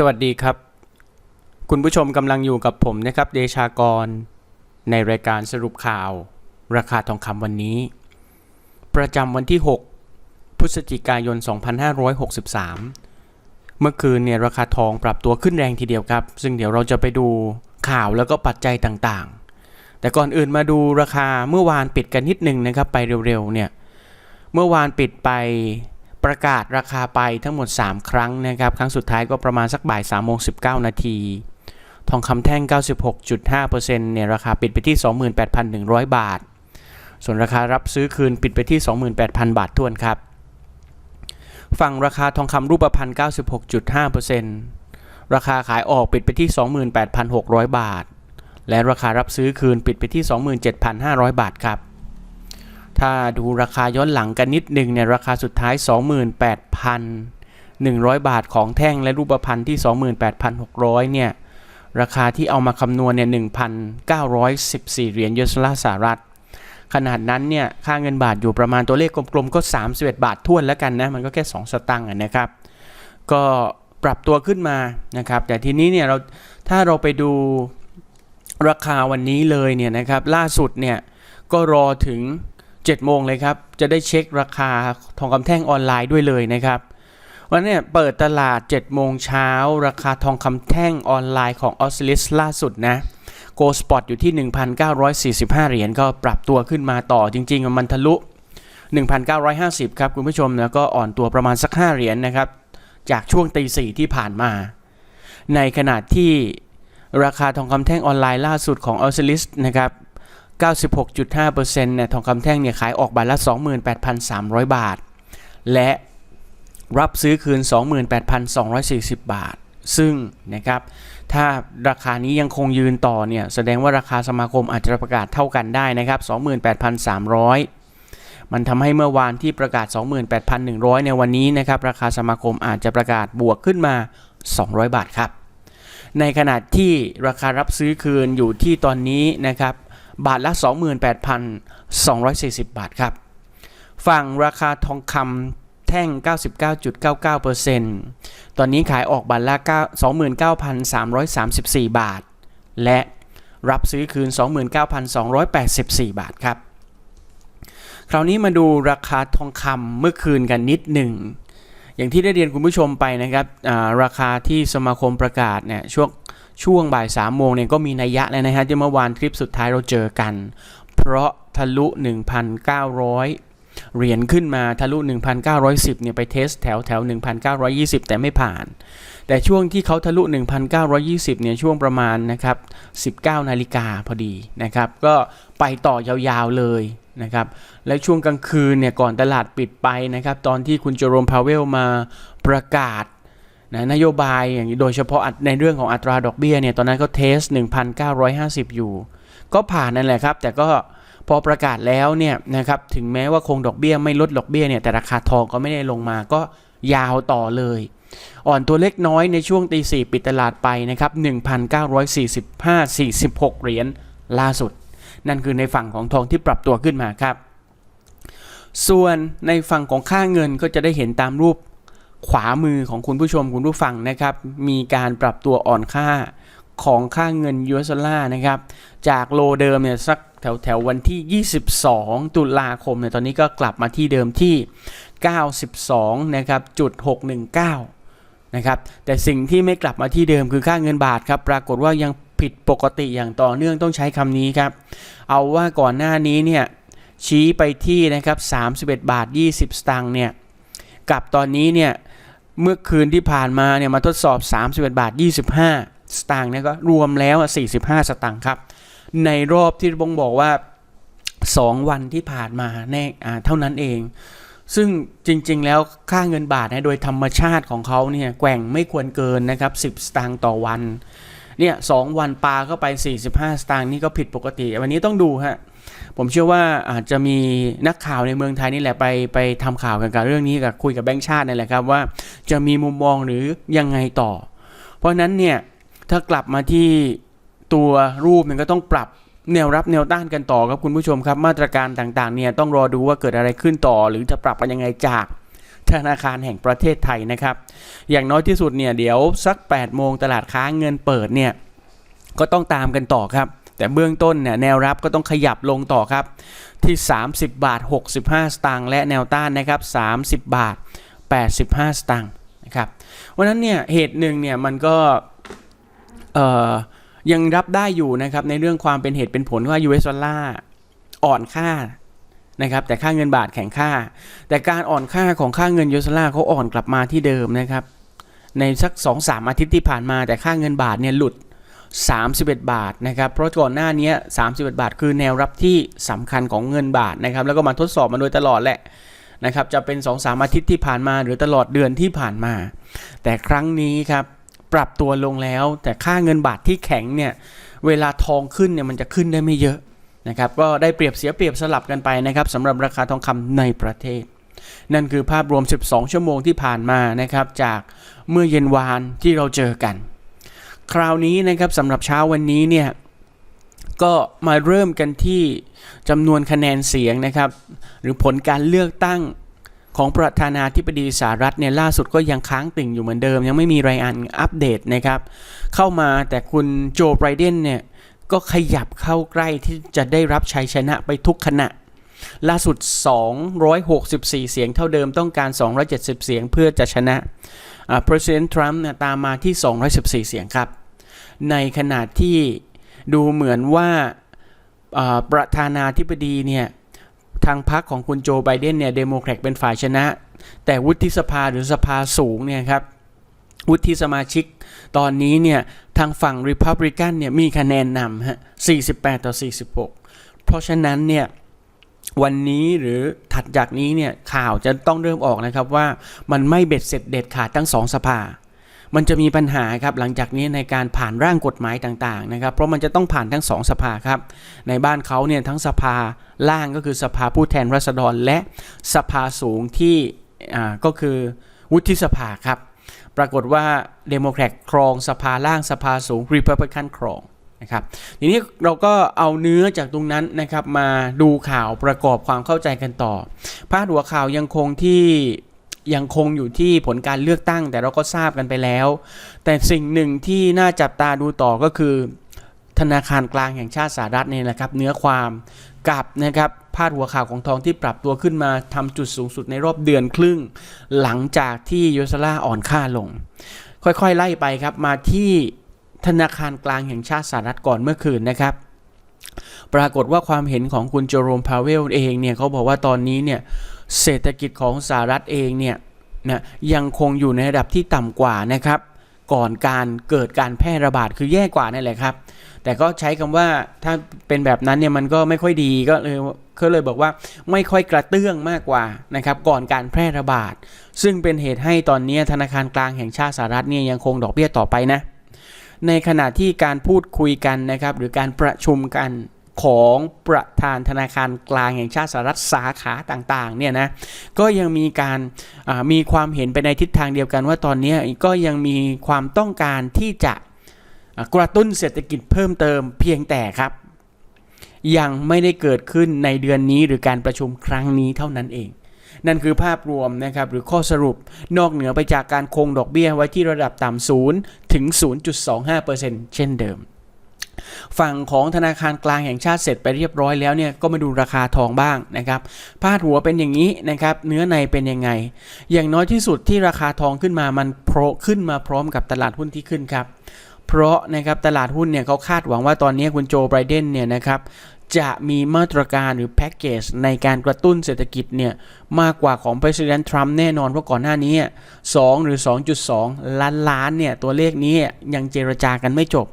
สวัสดีครับ คุณผู้ชมกำลังอยู่กับผมนะครับ เดชากร ในรายการสรุปข่าว ราคาทองคำวันนี้ ประจำวันที่ 6 พฤศจิกายน 2563 เมื่อคืนเนี่ยราคาทองปรับตัวขึ้นแรงทีเดียวครับ ซึ่งเดี๋ยวเราจะไปดูข่าวแล้วก็ปัจจัยต่างๆ แต่ก่อนอื่นมาดูราคาเมื่อวานปิดกันนิดนึงนะครับ ไปเร็วๆเนี่ยเมื่อวานปิดไป ประกาศราคาไปทั้งหมด 3 ครั้งนะครับ ครั้งสุดท้ายก็ประมาณสักบ่าย3โมง19 นาทีทองคำแท่ง 96.5%เนี่ยราคาปิดไปที่ 28,100 บาท ส่วนราคารับซื้อคืนปิดไปที่ 28,000 บาททวนครับ ฝั่งราคาทองคำรูปพรรณ96.5%ราคาขายออกปิดไปที่ 28,600 บาท และราคารับซื้อคืนปิดไปที่ 27,500 บาทครับ ถ้าดูราคาย้อนหลังกันนิดหนึ่งเนี่ยราคาสุดท้าย 28,100 บาทของแท่งและรูปพรรณที่ 28,600 เนี่ย ราคาที่เอามาคำนวณเนี่ย 1,914 เหรียญยูเอสดอลลาร์สหรัฐ ขนาดนั้นเนี่ย ค่าเงินบาทอยู่ประมาณตัวเลขกลมๆ ก็ 31 บาททวนแล้วกันนะ มันก็แค่ 2 สตางค์นะครับ ก็ปรับตัวขึ้นมานะครับ แต่ทีนี้เนี่ยเราถ้าเราไปดูราคาวันนี้เลยเนี่ยนะครับ ล่าสุดเนี่ยก็รอถึง 7โมงเลยครับ จะได้เช็คราคาทองคำแท่งออนไลน์ด้วยเลยนะครับวันนี้เปิดตลาด 7 โมงเช้า ราคาทองคำแท่งออนไลน์ของออสซิลิสล่าสุดนะโกลสปอตอยู่ที่ 1,945 เหรียญก็ปรับตัวขึ้นมาต่อจริงๆ มันทะลุ 1,950 ครับคุณผู้ชมแล้วก็อ่อนตัวประมาณสัก 5 เหรียญนะครับ จากช่วงตีสี่ที่ผ่านมา ในขณะที่ราคาทองคำแท่งออนไลน์ล่าสุดของออสซิลิสนะครับ 96.5%เนี่ยทองคำแท่งเนี่ยขายออกบาทละ 28,300 บาท และรับซื้อคืน 28,240 บาท ซึ่งนะครับถ้าราคานี้ยังคงยืนต่อเนี่ยแสดงว่าราคาสมาคมอาจจะประกาศเท่ากันได้นะครับ 28,300 มันทำให้เมื่อวานที่ประกาศ 28,100 ในวันนี้นะครับราคาสมาคมอาจจะประกาศบวกขึ้นมา 200 บาทครับในขณะที่ราคารับซื้อคืนอยู่ที่ตอนนี้นะครับ บาทละ 28,240 บาทครับ ฝั่งราคาทองคำแท่ง 99.99%ตอนนี้ขายออกบาทละ29,334 บาท และรับซื้อคืน 29,284 บาทครับ คราวนี้มาดูราคาทองคำเมื่อคืนกันนิดหนึ่ง อย่างที่ได้เรียนคุณผู้ชมไปนะครับราคาที่สมาคมประกาศเนี่ยช่วงช่วงบ่าย3โมงเนี่ยก็มีนัยยะแล้วนะฮะที่เมื่อวานคลิปสุดท้ายเราเจอกัน เพราะทะลุ 1,900 เหรียญขึ้นมาทะลุ 1,910เนี่ยไปเทสแถวแถว 1,920 แต่ไม่ผ่าน แต่ช่วงที่เขาทะลุ 1,920เนี่ยช่วงประมาณนะครับ19นาฬิกาพอดีนะครับก็ ไปต่อยาวๆเลยนะครับและช่วงกลางคืนเนี่ยก่อนตลาดปิดไปนะครับตอนที่คุณโจโรมพาเวลมาประกาศนะนโยบายอย่างโดยเฉพาะในเรื่องของอัตราดอกเบี้ยเนี่ยตอนนั้นก็เทส 1,950 อยู่ ก็ผ่านนั่นแหละครับ แต่ก็พอประกาศแล้วเนี่ยนะครับถึงแม้ว่าคงดอกเบี้ยไม่ลดดอกเบี้ยเนี่ยแต่ราคาทองก็ไม่ได้ลงมาก็ยาวต่อเลย อ่อนตัวเล็กน้อยในช่วงตีสี่ปิดตลาดไปนะครับ 1,945 46 เหรียญล่าสุด นั่นคือในฝั่งของทองที่ปรับตัวขึ้นมาครับ ส่วนในฝั่งของค่าเงินก็จะได้เห็นตามรูปขวามือของคุณผู้ชมคุณผู้ฟังนะครับ มีการปรับตัวอ่อนค่าของค่าเงินยูเอสดอลลาร์นะครับ จากโลเดิมเนี่ยสักแถวแถววันที่ 22 ตุลาคมเนี่ยตอนนี้ก็กลับมาที่เดิมที่ 92 นะครับจุด619 นะครับ แต่สิ่งที่ไม่กลับมาที่เดิมคือค่าเงินบาทครับ ปรากฏว่ายัง ผิดปกติอย่างต่อเนื่องต้องใช้คำนี้ครับ เอาว่าก่อนหน้านี้เนี่ยชี้ไปที่นะครับ 31 บาท 20 สตางค์เนี่ยกับตอนนี้เนี่ยเมื่อคืนที่ผ่านมาเนี่ยมาทดสอบ 31 บาท 25 สตางค์เนี่ยก็รวมแล้ว 45 สตางค์ครับ ในรอบที่บงบอกว่า 2 วันที่ผ่านมาแน่เท่านั้นเอง ซึ่งจริงๆแล้วค่าเงินบาทนะโดยธรรมชาติของเขาเนี่ยแกว่งไม่ควรเกินนะครับ 10 สตางค์ต่อวัน เนี่ยสวันปลาเข้าไป 45 สตางค์นี่ก็ผิดปกติ วันนี้ต้องดูฮะผมเชื่อว่าอาจจะมีนักข่าวในเมืองไทยนี่แหละไปไปทำข่าวกันกับเรื่องนี้กับคุยกับแบงค์ชาตินี่แหละครับว่าจะมีมุมมองหรือยังไงต่อ เพราะนั้นเนี่ยถ้ากลับมาที่ตัวรูปมันก็ต้องปรับแนวรับแนวต้านกันต่อครับคุณผู้ชมครับมาตรการต่างๆเนี่ยต้องรอดูว่าเกิดอะไรขึ้นต่อ หรือจะปรับกันยังไงจาก ธนาคารแห่งประเทศไทยนะครับ อย่างน้อยที่สุดเนี่ยเดี๋ยวสัก 8 โมงตลาดค้าเงินเปิดเนี่ยก็ต้องตามกันต่อครับ แต่เบื้องต้นเนี่ยแนวรับก็ต้องขยับลงต่อครับ ที่ 30 บาท 65 สตางค์และแนวต้านนะครับ 30 บาท 85 สตางค์นะครับวันนั้นเนี่ยเหตุหนึ่งเนี่ยมันก็ยังรับได้อยู่นะครับในเรื่องความเป็นเหตุเป็นผลว่า US ดอลลาร์อ่อนค่า นะครับแต่ค่าเงินบาทแข็งค่า แต่การอ่อนค่าของค่าเงิน US ดอลลาเขาอ่อนกลับมาที่เดิมนะครับในสัก 2-3 อาทิตย์ที่ผ่านมาแต่ค่าเงินบาทเนี่ยหลุด 31 บาทนะครับเพราะก่อนหน้านี้31 บาท คือแนวรับที่สำคัญของเงินบาทนะครับแล้วก็มาทดสอบมาโดยตลอดแหละนะครับจะเป็น 2-3 อาทิตย์ที่ผ่านมาหรือตลอดเดือนที่ผ่านมา แต่ครั้งนี้ครับปรับตัวลงแล้วแต่ค่าเงินบาทที่แข็งเนี่ยเวลาทองขึ้นเนี่ยมันจะขึ้นได้ไม่เยอะ นะครับก็ได้เปรียบเสียเปรียบสลับกันไปนะครับสำหรับราคาทองคำในประเทศ นั่นคือภาพรวม 12 ชั่วโมงที่ผ่านมานะครับจากเมื่อเย็นวานที่เราเจอกัน คราวนี้นะครับสำหรับเช้าวันนี้เนี่ยก็มาเริ่มกันที่จำนวนคะแนนเสียงนะครับ หรือผลการเลือกตั้งของประธานาธิบดีสหรัฐเนี่ยล่าสุดก็ยังค้างติ่งอยู่เหมือนเดิม ยังไม่มีรายงานอัปเดตนะครับ เข้ามาแต่คุณโจไบรเดนเนี่ย ก็ขยับเข้าใกล้ที่จะได้รับชัยชนะไปทุกขณะ ล่าสุด 264 เสียงเท่าเดิมต้องการ 270 เสียงเพื่อจะชนะอ่า President Trump เนี่ยตามมาที่ 214 เสียงครับ ในขณะที่ดูเหมือนว่าอ่าประธานาธิบดีเนี่ยทางพรรคของคุณโจไบเดนเนี่ยเดโมแครตเป็นฝ่ายชนะ แต่วุฒิสภาหรือสภาสูงเนี่ยครับ วุฒิสมาชิก ตอนนี้เนี่ยทางฝั่ง Republican เนี่ยมีคะแนนนำฮะ 48 ต่อ 46 เพราะฉะนั้นเนี่ยวันนี้หรือถัดจากนี้เนี่ยข่าวจะต้องเริ่มออกนะครับว่ามันไม่เบ็ดเสร็จเด็ดขาดทั้งสองสภา มันจะมีปัญหาครับหลังจากนี้ในการผ่านร่างกฎหมายต่างๆนะครับ เพราะมันจะต้องผ่านทั้งสองสภาครับ ในบ้านเขาเนี่ยทั้งสภาล่างก็คือสภาผู้แทนราษฎรและสภาสูงที่อ่าก็คือวุฒิสภาครับ ปรากฏว่าเดโมแครตครองสภาล่างสภาสูงรีพับลิกันครองนะครับทีนี้เราก็เอาเนื้อจากตรงนั้นนะครับมาดูข่าวประกอบความเข้าใจกันต่อ พาดหัวข่าวยังคงที่ยังคงอยู่ที่ผลการเลือกตั้ง แต่เราก็ทราบกันไปแล้ว แต่สิ่งหนึ่งที่น่าจับตาดูต่อก็คือ ธนาคารกลางแห่งชาติสหรัฐเนี่ยนะครับ เนื้อความกับนะครับ พาดหัวข่าวของทองที่ปรับตัวขึ้นมาทำจุดสูงสุดในรอบเดือนครึ่ง หลังจากที่ยูเอสลาอ่อนค่าลง ค่อยๆ ไล่ไปครับ มาที่ธนาคารกลางแห่งชาติสหรัฐก่อนเมื่อคืนนะครับ ปรากฏว่าความเห็นของคุณโจโรมพาเวลเองเนี่ยเขาบอกว่าตอนนี้เนี่ยเศรษฐกิจของสหรัฐเองเนี่ยนะยังคงอยู่ในระดับที่ต่ำกว่านะครับ ก่อนการเกิดการแพร่ระบาดคือแย่กว่านั่นแหละครับ แต่ก็ใช้คำว่าถ้าเป็นแบบนั้นเนี่ยมันก็ไม่ค่อยดีก็เลยก็เลยบอกว่าไม่ค่อยกระเตื้องมากกว่านะครับก่อนการแพร่ระบาด ซึ่งเป็นเหตุให้ตอนนี้ธนาคารกลางแห่งชาติสหรัฐเนี่ยยังคงดอกเบี้ยต่อไปนะในขณะที่การพูดคุยกันนะครับหรือการประชุมกัน ของประธานธนาคารกลางแห่งชาติสหรัฐสาขาต่างๆเนี่ยนะก็ยังมีการมีความเห็นไปในทิศทางเดียวกันว่าตอนนี้ก็ยังมีความต้องการที่จะกระตุ้นเศรษฐกิจเพิ่มเติมเพียงแต่ครับ ยังไม่ได้เกิดขึ้นในเดือนนี้หรือการประชุมครั้งนี้เท่านั้นเอง นั่นคือภาพรวมนะครับหรือข้อสรุปนอกเหนือไปจากการคงดอกเบี้ยไว้ที่ระดับต่ำศูนย์ถึง 0.25%เช่นเดิม ฝั่งของธนาคารกลางแห่งชาติเสร็จไปเรียบร้อยแล้วเนี่ยก็มาดูราคาทองบ้างนะครับพาดหัวเป็นอย่างนี้นะครับเนื้อในเป็นยังไง อย่างน้อยที่สุดที่ราคาทองขึ้นมามันโผล่ขึ้นมาพร้อมกับตลาดหุ้นที่ขึ้นครับเพราะนะครับตลาดหุ้นเนี่ยเขาคาดหวังว่าตอนนี้คุณโจไบรเดนเนี่ยนะครับ จะมีมาตรการหรือแพ็กเกจในการกระตุ้นเศรษฐกิจเนี่ยมากกว่าของ President Trump แน่นอน เพราะก่อนหน้านี้ 2 หรือ 2.2 ล้านล้านเนี่ยตัวเลขนี้ยังเจรจากันไม่จบ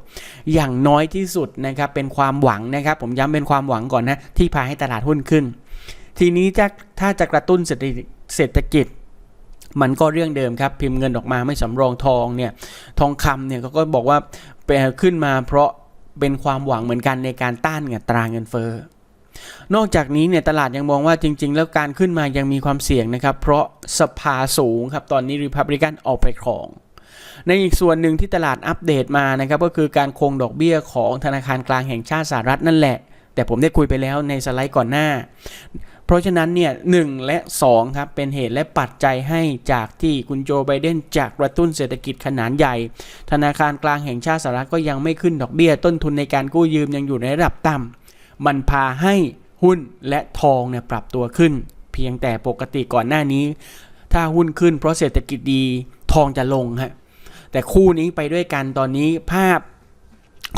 อย่างน้อยที่สุดนะครับเป็นความหวังนะครับผมย้ำเป็นความหวังก่อนนะ ที่พาให้ตลาดหุ้นขึ้น ทีนี้จะถ้าจะกระตุ้นเศรษฐกิจมันก็เรื่องเดิมครับ พิมพ์เงินออกมาไม่สำรองทองเนี่ยทองคำเนี่ยเขาก็บอกว่าไปขึ้นมาเพราะ เป็นความหวังเหมือนกันในการต้านเงินตราเงินเฟ้อนอกจากนี้เนี่ยตลาดยังมองว่าจริง ๆ แล้วการขึ้นมายังมีความเสี่ยงนะครับ เพราะสภาสูงครับตอนนี้ริพับลิกันออกไปครอง ในอีกส่วนหนึ่งที่ตลาดอัปเดตมานะครับก็คือการคงดอกเบี้ยของธนาคารกลางแห่งชาติสหรัฐนั่นแหละ แต่ผมได้คุยไปแล้วในสไลด์ก่อนหน้า เพราะฉะนั้นเนี่ยหนึ่งและ 2 ครับ เป็นเหตุและปัจจัยให้จากที่คุณโจไบเดนจากกระตุ้นเศรษฐกิจขนาดใหญ่ ธนาคารกลางแห่งชาติสหรัฐก็ยังไม่ขึ้นดอกเบี้ย ต้นทุนในการกู้ยืมยังอยู่ในระดับต่ำมันพาให้หุ้นและทองเนี่ยปรับตัวขึ้น เพียงแต่ปกติก่อนหน้านี้ ถ้าหุ้นขึ้นเพราะเศรษฐกิจดีทองจะลงฮะแต่คู่นี้ไปด้วยกันตอนนี้ภาพ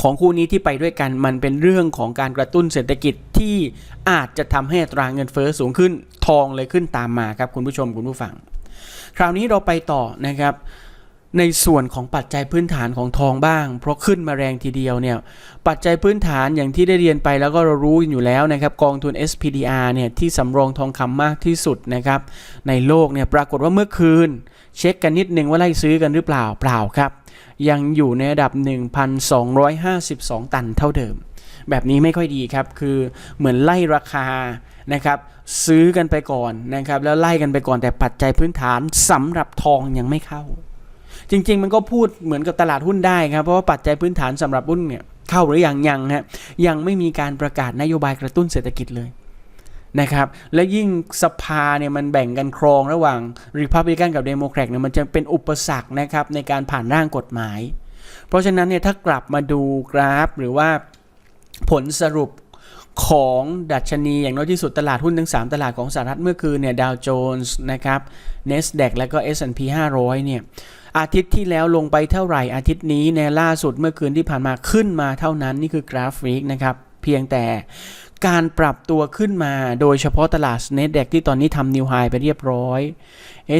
ของคู่นี้ที่ไปด้วยกันมันเป็นเรื่องของการกระตุ้นเศรษฐกิจที่อาจจะทำให้ตราเงินเฟ้อสูงขึ้นทองเลยขึ้นตามมาครับคุณผู้ชมคุณผู้ฟัง คราวนี้เราไปต่อนะครับในส่วนของปัจจัยพื้นฐานของทองบ้าง เพราะขึ้นมาแรงทีเดียวเนี่ยปัจจัยพื้นฐานอย่างที่ได้เรียนไปแล้วก็เรารู้อยู่แล้วนะครับกองทุน SPDR เนี่ยที่สำรองทองคำมากที่สุดนะครับในโลกเนี่ยปรากฏว่าเมื่อคืน เช็คกันนิดนึงว่าไล่ซื้อกันหรือเปล่าเปล่าครับ ยังอยู่ในระดับ 1,252 ตันเท่าเดิม แบบนี้ไม่ค่อยดีครับ คือเหมือนไล่ราคานะครับซื้อกันไปก่อนนะครับแล้วไล่กันไปก่อนแต่ปัจจัยพื้นฐานสำหรับทองยังไม่เข้า จริง ๆ มันก็พูดเหมือนกับตลาดหุ้นได้ครับเพราะว่าปัจจัยพื้นฐานสำหรับหุ้นเนี่ยเข้าหรือยังยังฮะยังไม่มีการประกาศนโยบายกระตุ้นเศรษฐกิจเลย นะครับและยิ่งสภาเนี่ยมันแบ่งกันครองระหว่างริพับลิกันกับเดโมแครตเนี่ยมันจะเป็นอุปสรรคนะครับในการผ่านร่างกฎหมาย เพราะฉะนั้นเนี่ยถ้ากลับมาดูกราฟหรือว่าผลสรุปของดัชนีอย่างน้อยที่สุดตลาดหุ้นทั้ง 3 ตลาดของสหรัฐเมื่อคืนเนี่ยดาวโจนส์นะครับ NASDAQ และก็ S&P 500 เนี่ยอาทิตย์ที่แล้วลงไปเท่าไหร่อาทิตย์นี้ในล่าสุดเมื่อคืนที่ผ่านมาขึ้นมาเท่านั้นนี่คือกราฟิกนะครับ เพียงแต่ การปรับตัวขึ้นมาโดยเฉพาะตลาด NASDAQ ที่ตอนนี้ทำนิวไฮไปเรียบร้อย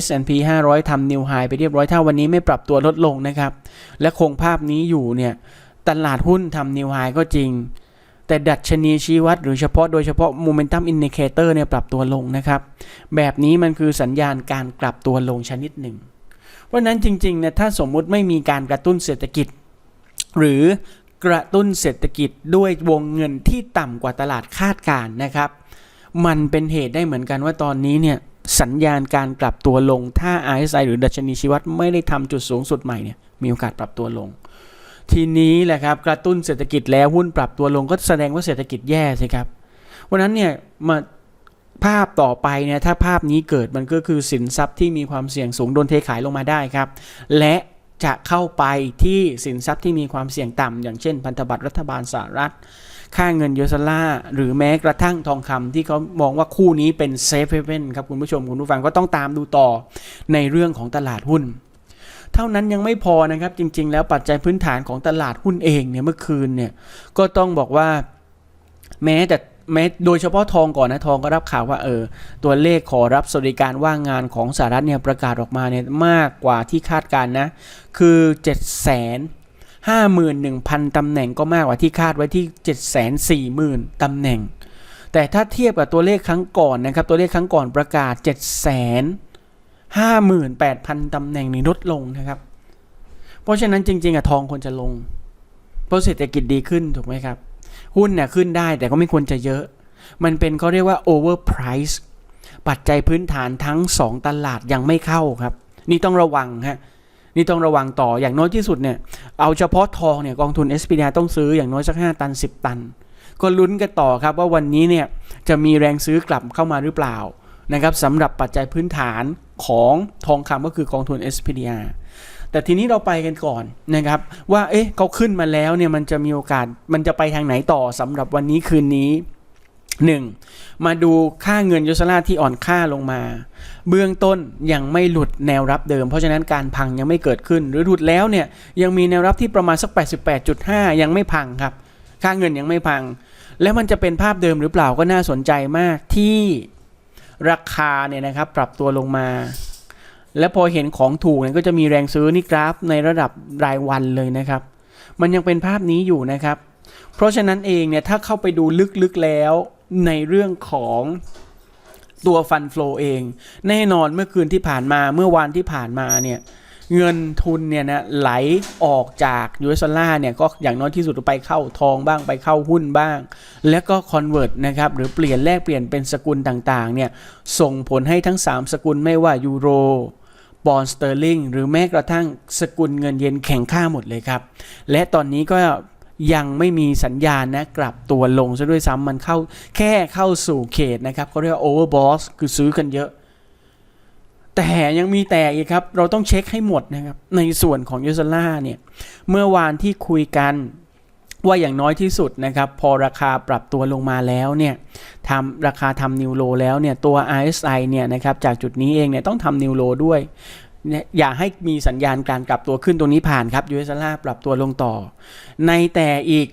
S&P 500ทำนิวไฮไปเรียบร้อย ถ้าวันนี้ไม่ปรับตัวลดลงนะครับ และคงภาพนี้อยู่เนี่ย ตลาดหุ้นทำนิวไฮก็จริง แต่ดัชนีชี้วัดหรือเฉพาะโดยเฉพาะ Momentum Indicator เนี่ยปรับตัวลงนะครับ แบบนี้มันคือสัญญาณการกลับตัวลงชนิดหนึ่ง เพราะฉะนั้นจริงๆเนี่ยถ้าสมมุติไม่มีการกระตุ้นเศรษฐกิจ หรือ กระตุ้นเศรษฐกิจด้วยวงเงินที่ต่ำกว่าตลาดคาดการนะครับ มันเป็นเหตุได้เหมือนกันว่าตอนนี้เนี่ยสัญญาณการกลับตัวลง ถ้า RSI หรือดัชนีชีวัดไม่ได้ทำจุดสูงสุดใหม่เนี่ยมีโอกาสปรับตัวลง ทีนี้แหละครับกระตุ้นเศรษฐกิจแล้วหุ้นปรับตัวลงก็แสดงว่าเศรษฐกิจแย่สิครับวันนั้นเนี่ยมาภาพต่อไปเนี่ยถ้าภาพนี้เกิดมันก็คือสินทรัพย์ที่มีความเสี่ยงสูงโดนเทขายลงมาได้ครับ และ จะเข้าไปที่สินทรัพย์ที่มีความเสี่ยงต่ำ อย่างเช่น พันธบัตรรัฐบาลสหรัฐ ค่าเงินยูสลาหรือแม้กระทั่งทองคำที่เขามองว่าคู่นี้เป็นเซฟเฮเว่นครับคุณผู้ชมคุณผู้ฟังก็ต้องตามดูต่อในเรื่องของตลาดหุ้น เท่านั้นยังไม่พอนะครับ จริง ๆ แล้วปัจจัยพื้นฐานของตลาดหุ้นเองเนี่ยเมื่อคืนเนี่ยก็ต้องบอกว่าแม้แต่ แม้โดยเฉพาะทองก่อนนะทองก็รับข่าวว่าเออตัวเลขขอรับสวัสดิการว่างงานของสหรัฐเนี่ยประกาศออกมาเนี่ยมากกว่าที่คาดการณ์นะ คือ7 0 0 0 0 51,000 ตำแหน่งก็มากกว่าที่คาดไว้ที่ 740,000 ตำแหน่ง แต่ถ้าเทียบกับตัวเลขครั้งก่อนนะครับ ตัวเลขครั้งก่อนประกาศ 758,000 ตำแหน่งนี่ลดลงนะครับ เพราะฉะนั้นจริง ๆอะทองควรจะลง เพราะเศรษฐกิจดีขึ้นถูกไหมครับ หุ้นเนี่ยขึ้นได้แต่ก็ไม่ควรจะเยอะ มันเป็นเขาเรียกว่า overprice ปัจจัยพื้นฐานทั้ง 2 ตลาดยังไม่เข้าครับ นี่ต้องระวังฮะนี่ต้องระวังต่ออย่างน้อยที่สุดเนี่ยเอาเฉพาะทองเนี่ยกองทุน s p d r ต้องซื้ออย่างน้อยสัก 5 ตัน 10 ตัน ก็ลุ้นกันต่อครับว่าวันนี้เนี่ยจะมีแรงซื้อกลับเข้ามาหรือเปล่านะครับสำหรับปัจจัยพื้นฐานของทองคำก็คือกองทุน SPDR แต่ทีนี้เราไปกันก่อนนะครับว่าเอ๊ะเขาขึ้นมาแล้วเนี่ยมันจะมีโอกาสมันจะไปทางไหนต่อสำหรับวันนี้คืนนี้ 1. มาดูค่าเงินยูสลาที่อ่อนค่าลงมา เบื้องต้นยังไม่หลุดแนวรับเดิม เพราะฉะนั้นการพังยังไม่เกิดขึ้น หรือหลุดแล้วเนี่ยยังมีแนวรับที่ประมาณสัก 88.5 ยังไม่พังครับ ค่าเงินยังไม่พัง แล้วมันจะเป็นภาพเดิมหรือเปล่าก็น่าสนใจมากที่ราคาเนี่ยนะครับปรับตัวลงมา และพอเห็นของถูกเนี่ยก็จะมีแรงซื้อนี่กราฟในระดับรายวันเลยนะครับ มันยังเป็นภาพนี้อยู่นะครับ เพราะฉะนั้นเองเนี่ยถ้าเข้าไปดูลึกๆแล้วในเรื่องของตัวฟันฟลอเอง แน่นอนเมื่อคืนที่ผ่านมาเมื่อวานที่ผ่านมาเนี่ยเงินทุนเนี่ยนะไหลออกจากยูเอสดอลลาร์เนี่ยก็อย่างน้อยที่สุดไปเข้าทองบ้างไปเข้าหุ้นบ้าง แล้วก็คอนเวิร์ตนะครับหรือเปลี่ยนแลกเปลี่ยนเป็นสกุลต่างๆเนี่ยส่งผลให้ทั้ง 3 สกุลไม่ว่ายูโร ปอนด์สเตอร์ลิงหรือแม้กระทั่งสกุลเงินเยนแข็งค่าหมดเลยครับ และตอนนี้ก็ยังไม่มีสัญญาณนะกลับตัวลงซะด้วยซ้ำมันเข้าแค่เข้าสู่เขตนะครับเขาเรียกว่าโอเวอร์บอสคือซื้อกันเยอะ แต่ยังมีแต่อีกครับ เราต้องเช็คให้หมดนะครับ ในส่วนของยูซล่าเนี่ย เมื่อวานที่คุยกัน ว่าอย่างน้อยที่สุดนะครับพอราคาปรับตัวลงมาแล้วเนี่ยทำราคาทำนิวโลแล้วเนี่ยตัว RSI เนี่ยนะครับจากจุดนี้เองเนี่ยต้องทำนิวโลด้วยเนี่ยอย่าให้มีสัญญาณการกลับตัวขึ้นตรงนี้ผ่านครับยูเอสล่าปรับตัวลงต่อ ในแต่อีก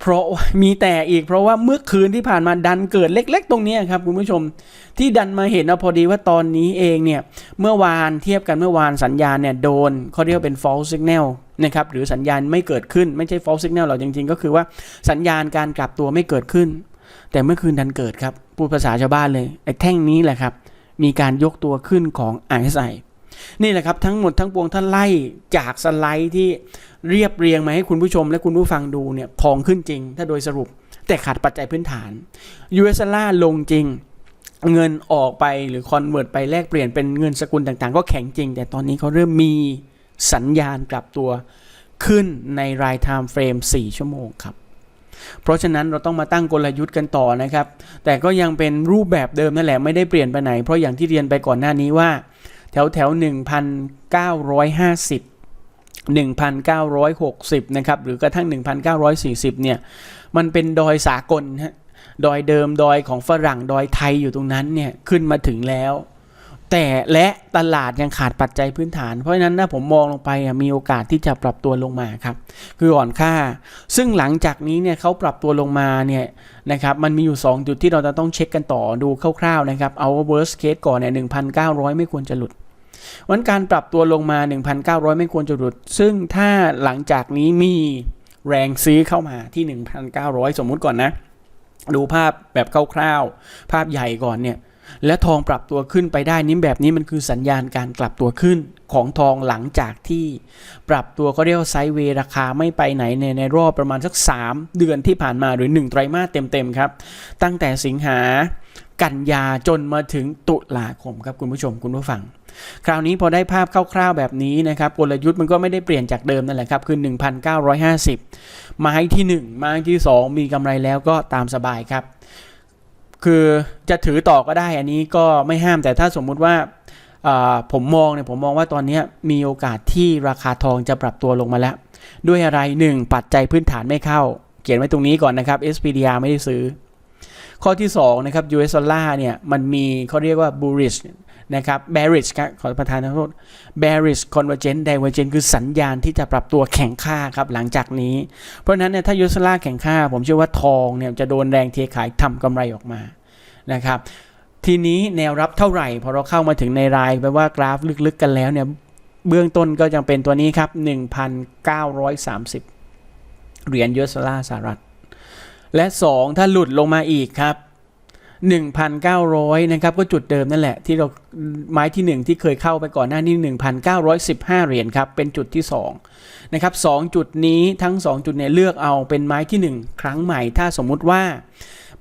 เพราะมีแต่อีกเพราะว่าเมื่อคืนที่ผ่านมาดันเกิดเล็ก ๆ ตรงนี้ครับคุณผู้ชมที่ดันมาเห็นเอาพอดีว่าตอนนี้เองเนี่ยเมื่อวานเทียบกันเมื่อวานสัญญาณเนี่ยโดนเขาเรียกว่าเป็น false signal นะครับหรือสัญญาณไม่เกิดขึ้นไม่ใช่ false signal หรอกจริง ๆ ก็คือว่าสัญญาณการกลับตัวไม่เกิดขึ้น แต่เมื่อคืนดันเกิดครับพูดภาษาชาวบ้านเลยไอ้แท่งนี้แหละครับมีการยกตัวขึ้นของ RSI นี่แหละครับทั้งหมดทั้งปวงถ้านไล่จากสไลด์ที่เรียบเรียงมาให้คุณผู้ชม และคุณผู้ฟังดูเนี่ยทองขึ้นจริง ถ้าโดยสรุป แต่ขาดปัจจัยพื้นฐาน US ล่าลงจริงเงินออกไปหรือคอนเวิร์ตไปแลกเปลี่ยนเป็นเงินสกุลต่างๆ ก็แข็งจริง แต่ตอนนี้เขาเริ่มมีสัญญาณกลับตัวขึ้นในรายไทม์เฟรม 4 ชั่วโมงครับ เพราะฉะนั้นเราต้องมาตั้งกลยุทธ์กันต่อนะครับ แต่ก็ยังเป็นรูปแบบเดิมนั่นแหละไม่ได้เปลี่ยนไปไหน เพราะอย่างที่เรียนไปก่อนหน้านี้ว่า แถวแถว1,950 1,960 นะครับ หรือกระทั่ง 1,940 เนี่ย มันเป็นดอยสากลฮะ ดอยเดิม ดอยของฝรั่ง ดอยไทยอยู่ตรงนั้นเนี่ย ขึ้นมาถึงแล้ว แต่และตลาดยังขาดปัจจัยพื้นฐาน เพราะฉะนั้นถ้าผมมองลงไปมีโอกาสที่จะปรับตัวลงมาครับ คืออ่อนค่า ซึ่งหลังจากนี้เนี่ยเขาปรับตัวลงมาเนี่ยนะครับมันมีอยู่ 2 จุดที่เราจะต้องเช็คกันต่อดูคร่าวๆนะครับเอา worst case ก่อนเนี่ย1,900 ไม่ควรจะหลุดวันการปรับตัวลงมา 1,900 ไม่ควรจะหลุด ซึ่งถ้าหลังจากนี้มีแรงซื้อเข้ามาที่ 1,900 สมมุติก่อนนะ ดูภาพแบบคร่าวๆ ภาพใหญ่ก่อนเนี่ย และทองปรับตัวขึ้นไปได้นี้แบบนี้มันคือสัญญาณการกลับตัวขึ้นของทองหลังจากที่ปรับตัวก็เรียกว่าไซด์เวราคาไม่ไปไหนในในรอบประมาณสัก 3 เดือนที่ผ่านมาหรือ 1 ไตรมาสเต็มๆครับ ตั้งแต่สิงหากันยาจนมาถึงตุลาคมครับคุณผู้ชมคุณผู้ฟัง คราวนี้พอได้ภาพคร่าวๆแบบนี้นะครับกลยุทธ์มันก็ไม่ได้เปลี่ยนจากเดิมนั่นแหละครับ คือ 1,950 ไม้ที่ 1 ไม้ที่ 2 มีกำไรแล้วก็ตามสบายครับ คือจะถือต่อก็ได้อันนี้ก็ไม่ห้ามแต่ถ้าสมมุติว่าผมมองเนี่ยผมมองว่าตอนนี้มีโอกาสที่ราคาทองจะปรับตัวลงมาแล้ว ด้วยอะไร 1 ปัจจัยพื้นฐานไม่เข้า เขียนไว้ตรงนี้ก่อนนะครับ SPDR ไม่ได้ซื้อ ข้อที่2นะครับ US dollar เนี่ยมันมีเขาเรียกว่า bullish นะครับ bearish ครับขอประทานโทษ bearish convergence divergence คือสัญญาณที่จะปรับตัวแข็งค่าครับหลังจากนี้ เพราะฉะนั้นเนี่ยถ้า US dollar แข็งค่า ผมเชื่อว่าทองเนี่ยจะโดนแรงเทขายทำกำไรออกมานะครับทีนี้แนวรับเท่าไหร่พอเราเข้ามาถึงในรายแปลว่ากราฟลึกๆกันแล้วเนี่ยเบื้องต้นก็ยังเป็นตัวนี้ครับ 1,930 เหรียญยูเอสดอลลาร์สหรัฐ และ 2 ถ้าหลุดลงมาอีกครับ 1,900นะครับก็จุดเดิมนั่นแหละ ที่เราไม้ที่ 1 ที่เคยเข้าไปก่อนหน้านี้ 1,915 เหรียญครับเป็นจุดที่2นะครับ2จุดนี้ทั้ง 2 จุดเนี่ยเลือกเอาเป็นไม้ที่ 1 ครั้งใหม่ ถ้าสมมุติว่า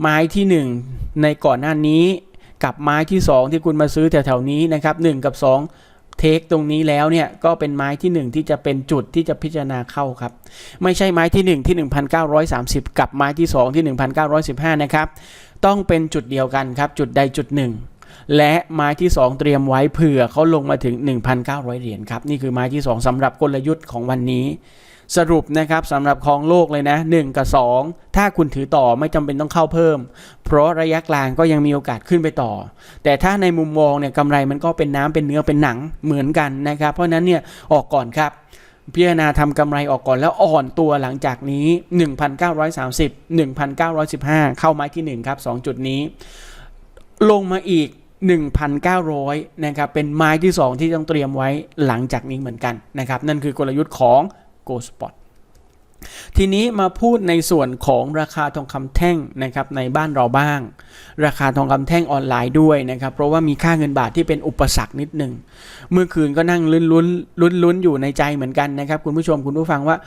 ไม้ที่ 1 ในก่อนหน้านี้ กับไม้ที่ 2 ที่คุณมาซื้อแถวๆนี้นะครับ1กับ 2 เทคตรงนี้แล้วเนี่ยก็เป็นไม้ที่ 1 ที่จะเป็นจุดที่จะพิจารณาเข้าครับ ไม่ใช่ไม้ที่ 1 ที่ 1,930 กับไม้ที่ 2 ที่ 1,915 นะครับ ต้องเป็นจุดเดียวกันครับ จุดใดจุดหนึ่งและไม้ที่ 2 เตรียมไว้เผื่อเขาลงมาถึง 1,900 เหรียญครับ นี่คือไม้ที่ 2สำหรับกลยุทธ์ของวันนี้ สรุปนะครับสำหรับคลองโลกเลยนะ 1 กับ 2 ถ้าคุณถือต่อไม่จำเป็นต้องเข้าเพิ่ม เพราะระยะกลางก็ยังมีโอกาสขึ้นไปต่อ แต่ถ้าในมุมมองเนี่ยกำไรมันก็เป็นน้ำเป็นเนื้อเป็นหนังเหมือนกันนะครับ เพราะนั้นเนี่ยออกก่อนครับ พิจารณาทำกำไรออกก่อนแล้วอ่อนตัวหลังจากนี้ 1,930 1,915 เข้าไม้ที่ 1 ครับ 2 จุดนี้ ลงมาอีก 1,900 นะครับ เป็นไม้ที่ 2 ที่ต้องเตรียมไว้หลังจากนี้เหมือนกันนะครับ นั่นคือกลยุทธ์ของ Go Spot ทีนี้มาพูดในส่วนของราคาทองคำแท่งนะครับในบ้านเราบ้าง ราคาทองคำแท่งออนไลน์ด้วยนะครับ เพราะว่ามีค่าเงินบาทที่เป็นอุปสรรคนิดหนึ่งเมื่อคืนก็นั่งลุ้นลุ้นลุ้นลุ้นอยู่ในใจเหมือนกันนะครับคุณผู้ชมคุณผู้ฟังว่า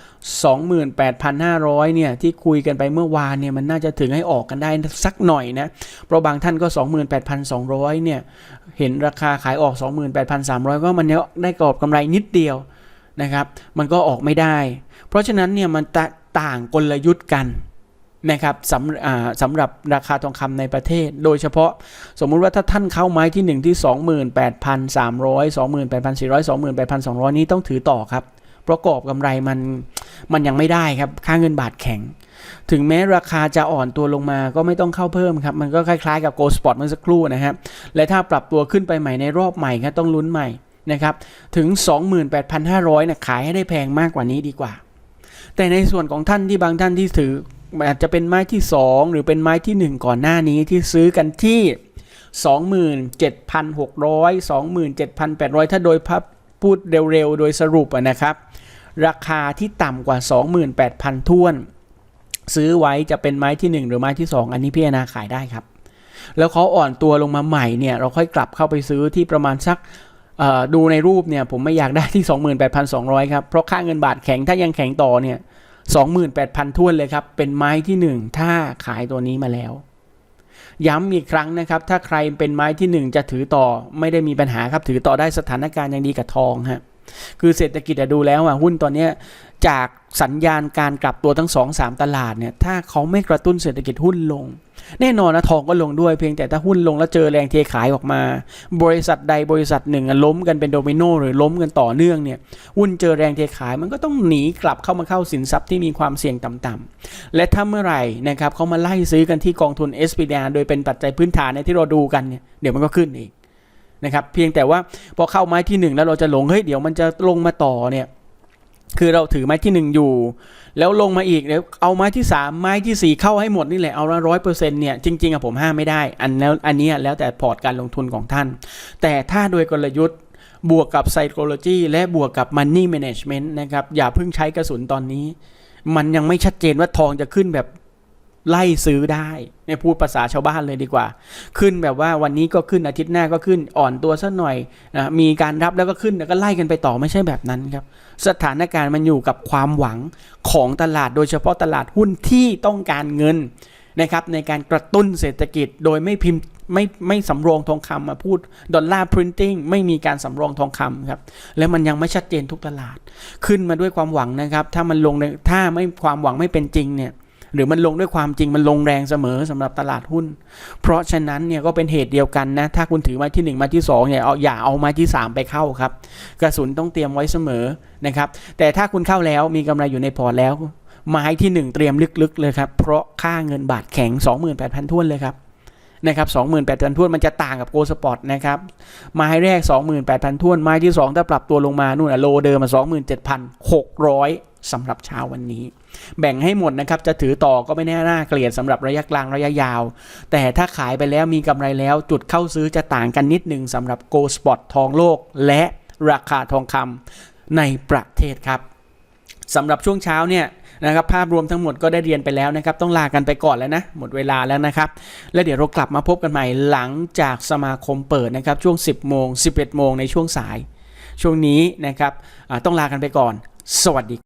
28,500เนี่ยที่คุยกันไปเมื่อวานเนี่ยมันน่าจะถึงให้ออกกันได้สักหน่อยนะเพราะบางท่านก็ 28,200เนี่ยเห็นราคาขายออก 28,300 ก็มันได้กรอบกำไรนิดเดียว นะครับ มันก็ออกไม่ได้ เพราะฉะนั้นเนี่ยมันต่างกลยุทธ์กันนะครับสำสำหรับราคาทองคำในประเทศ โดยเฉพาะสมมุติว่าถ้าท่านเข้าไม้ที่ 1 ที่ 28,300 28,400 28,200 นี้ต้องถือต่อครับประกอบกำไรมันมันยังไม่ได้ครับค่าเงินบาทแข็ง ถึงแม้ราคาจะอ่อนตัวลงมาก็ไม่ต้องเข้าเพิ่มครับ มันก็คล้ายๆกับ Gold Spot เมื่อสักครู่นะครับและถ้าปรับตัวขึ้นไปใหม่ในรอบใหม่ครับต้องลุ้นใหม่ นะครับถึง 28,500นะขายให้ได้แพงมากกว่านี้ดีกว่า แต่ในส่วนของท่านที่บางท่านที่ถืออาจจะเป็นไม้ที่ 2 หรือเป็นไม้ที่ 1 ก่อนหน้านี้ที่ซื้อกันที่ 27,600 27,800 ถ้าโดยพับพูดเร็วๆ โดยสรุปนะครับ ราคาที่ต่ำกว่า 28,000ท้วน ซื้อไว้จะเป็นไม้ที่ 1 หรือไม้ที่ 2 อันนี้พิจารณาขายได้ครับ แล้วเขาอ่อนตัวลงมาใหม่เนี่ย เราค่อยกลับเข้าไปซื้อที่ประมาณสัก ดูในรูปเนี่ยผมไม่อยากได้ที่ 28,200 ครับ เพราะค่าเงินบาทแข็งถ้ายังแข็งต่อเนี่ย28,000ท้วนเลยครับ เป็นไม้ที่ 1 ถ้าขายตัวนี้มาแล้ว ย้ำอีกครั้งนะครับ ถ้าใครเป็นไม้ที่ 1 จะถือต่อไม่ได้มีปัญหาครับถือต่อได้สถานการณ์ยังดีกับทองฮะ คือเศรษฐกิจดูแล้วอะหุ้นตอนนี้จากสัญญาณการกลับตัวทั้ง 2 3 ตลาดเนี่ยถ้าเขาไม่กระตุ้นเศรษฐกิจหุ้นลง แน่นอนนะทองก็ลงด้วยเพียงแต่ถ้าหุ้นลงแล้วเจอแรงเทขายออกมา บริษัทใดบริษัทหนึ่งล้มกันเป็นโดมิโนหรือล้มกันต่อเนื่องเนี่ยหุ้นเจอแรงเทขายมันก็ต้องหนีกลับเข้ามาเข้าสินทรัพย์ที่มีความเสี่ยงต่ำๆและถ้าเมื่อไหร่นะครับเขามาไล่ซื้อกันที่กองทุน s p d r โดยเป็นปัจจัยพื้นฐานเนี่ยที่เราดูกันเนี่ยเดี๋ยวมันก็ขึ้นอีก นะครับเพียงแต่ว่าพอเข้าไม้ที่หนึ่งแล้วเราจะหลงเฮ้ยเดี๋ยวมันจะลงมาต่อเนี่ยคือเราถือไม้ที่หนึ่งอยู่ แล้วลงมาอีกเดี๋ยวเอาไม้ที่สามไม้ที่สี่เข้าให้หมดนี่แหละเอาละร้อยเปอร์เซ็นต์เนี่ยจริงๆอะผมห้ามไม่ได้ อันแล้วอันนี้แล้วแต่พอร์ตการลงทุนของท่าน แต่ถ้าโดยกลยุทธ์บวกกับ psychology และบวกกับ money management นะครับอย่าเพิ่งใช้กระสุนตอนนี้ มันยังไม่ชัดเจนว่าทองจะขึ้นแบบ ไล่ซื้อได้ในพูดภาษาชาวบ้านเลยดีกว่า ขึ้นแบบว่าวันนี้ก็ขึ้นอาทิตย์หน้าก็ขึ้นอ่อนตัวสักหน่อยนะมีการรับแล้วก็ขึ้นแล้วก็ไล่กันไปต่อไม่ใช่แบบนั้นครับ สถานการณ์มันอยู่กับความหวังของตลาดโดยเฉพาะตลาดหุ้นที่ต้องการเงินนะครับในการกระตุ้นเศรษฐกิจโดยไม่พิมพ์ไม่ไม่สำรองทองคำมาพูดดอลลาร์พรินติ้งไม่มีการสำรองทองคำครับแล้วมันยังไม่ชัดเจนทุกตลาด ขึ้นมาด้วยความหวังนะครับ ถ้ามันลงถ้าไม่ความหวังไม่เป็นจริงเนี่ย หรือมันลงด้วยความจริงมันลงแรงเสมอสำหรับตลาดหุ้น เพราะฉะนั้นเนี่ยก็เป็นเหตุเดียวกันนะ ถ้าคุณถือไม้ที่1มาที่2เนี่ยเอาอย่าเอาไม้ที่ 3 ไปเข้าครับ กระสุนต้องเตรียมไว้เสมอนะครับ แต่ถ้าคุณเข้าแล้วมีกำไรอยู่ในพอร์ตแล้ว ไม้ที่ 1 เตรียมลึกๆเลยครับ เพราะค่าเงินบาทแข็ง 28,000ท้วนเลยครับ นะครับ28,000ท้วนมันจะต่างกับโกลสปอร์ตนะครับไม้แรก 28,000ท้วนไม้ที่ 2 ถ้าปรับตัวลงมานู่นอะโลเดิมมา27,600สำหรับเช้าวันนี้ แบ่งให้หมดนะครับ จะถือต่อก็ไม่แน่น่าเกลียดสำหรับระยะกลางระยะยาว แต่ถ้าขายไปแล้วมีกำไรแล้ว จุดเข้าซื้อจะต่างกันนิดหนึ่งสำหรับ Go Spot ทองโลก และราคาทองคำในประเทศครับสำหรับช่วงเช้าเนี่ย นะครับภาพรวมทั้งหมดก็ได้เรียนไปแล้วนะครับ ต้องลากันไปก่อนแล้วนะ หมดเวลาแล้วนะครับ แล้วเดี๋ยวเรากลับมาพบกันใหม่หลังจากสมาคมเปิดนะครับ ช่วง 10โมง11โมงในช่วงสาย ช่วงนี้นะครับต้องลากันไปก่อน สวัสดี